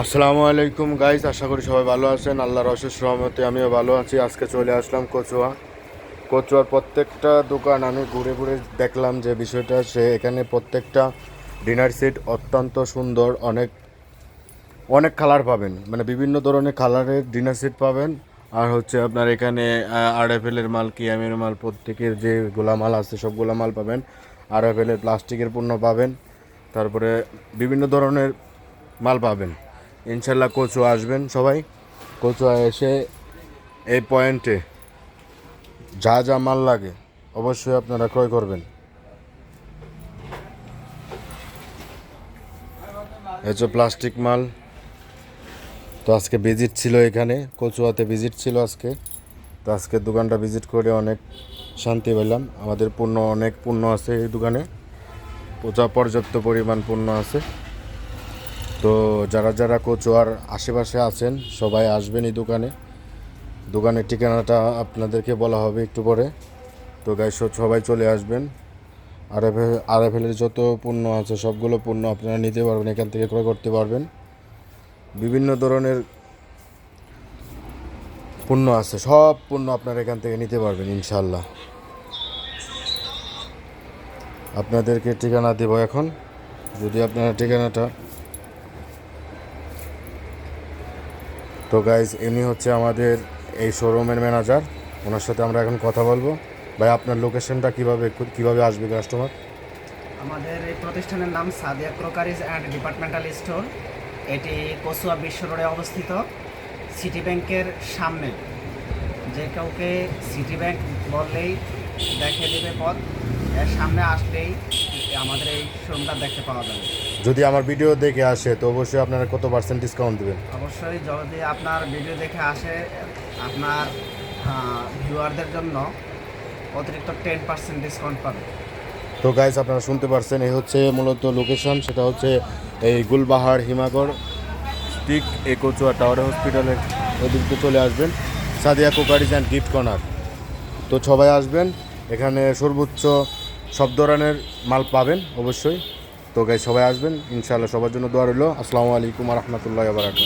আসসালামু আলাইকুম গাইজ আশা করি সবাই ভালো আছেন। আল্লাহর অশেষ রহমতে আমিও ভালো আছি। আজকে চলে আসলাম কচুয়া। কচুয়ার প্রত্যেকটা দোকান আমি ঘুরে ঘুরে দেখলাম যে বিষয়টা, সে এখানে প্রত্যেকটা ডিনার সেট অত্যন্ত সুন্দর, অনেক অনেক কালার পাবেন। মানে বিভিন্ন ধরনের কালারের ডিনার সেট পাবেন। আর হচ্ছে আপনার এখানে আর এফ এর মাল, কিয়ামের মাল, প্রত্যেকের যে গোলা মাল আছে সবগুলা মাল পাবেন। আর এফ এর প্লাস্টিকের পণ্য পাবেন। তারপরে বিভিন্ন ধরনের মাল পাবেন। ইনশাল্লাহ কচুয়া আসবেন সবাই। কচুয়া এসে এই পয়েন্টে যা যা মাল লাগে অবশ্যই আপনারা ক্রয় করবেন। হচ্ছে প্লাস্টিক মাল। তো আজকে ভিজিট ছিল এখানে, কচুয়াতে ভিজিট ছিল আজকে। তো আজকে দোকানটা ভিজিট করে অনেক শান্তি পেলাম। আমাদের পণ্য অনেক পণ্য আছে এই দোকানে। পর্যাপ্ত পরিমাণ পণ্য আছে। তো যারা যারা কচুয়ার আশেপাশে আছেন, সবাই আসবেন এই দোকানে। দোকানের ঠিকানাটা আপনাদেরকে বলা হবে একটু পরে। তো গাইস সবাই চলে আসবেন। আর আর এর যত পণ্য আছে, সবগুলো পণ্য আপনারা নিতে পারবেন, এখান থেকে ক্রয় করতে পারবেন। বিভিন্ন ধরনের পণ্য আছে, সব পণ্য আপনারা এখান থেকে নিতে পারবেন ইনশাল্লাহ আপনাদেরকে ঠিকানা দেব এখন। যদি আপনারা ঠিকানাটা তো গাইজ ইনি হচ্ছে আমাদের এই শোরুমের ম্যানেজার ওনার সাথে আমরা এখন কথা বলব। ভাই, আপনার লোকেশনটা কীভাবে কীভাবে আসবে কাস্টমার আমাদের এই প্রতিষ্ঠানের নাম Sadia crockeries and departmental store. এটি কসুয়া বিশ্ব রোডে অবস্থিত, সিটি ব্যাংকের সামনে। যে কাউকে সিটি ব্যাংক বললেই দেখে দেবে পথ, এর সামনে আসলেই আমাদের এই শোরুমটা দেখতে পাওয়া যাবে। যদি আমার ভিডিও দেখে আসে তো অবশ্যই আপনারা কত পার্সেন্ট ডিসকাউন্ট দেবেন? অবশ্যই যদি আপনার ভিডিও দেখে আসে আপনার ভিউয়ারদের জন্য অতিরিক্ত টেন পার্সেন্ট ডিসকাউন্ট পাবে। তো গাইজ আপনারা শুনতে পারছেন এই হচ্ছে মূলত লোকেশন সেটা হচ্ছে এই গুলবাহার হিমাগড় স্টিক এই কচুয়া টাওয়ার হসপিটালের ওদিক চলে আসবেন Sadia crockeries and gift corner তো সবাই আসবেন এখানে সর্বোচ্চ সব ধরনের মাল পাবেন অবশ্যই। তো গাই সবাই আসবেন। ইনশাআল্লাহ সবার জন্য দোয়া রইল। আসসালামু আলাইকুম রহমতুল্লাহ বারাকাত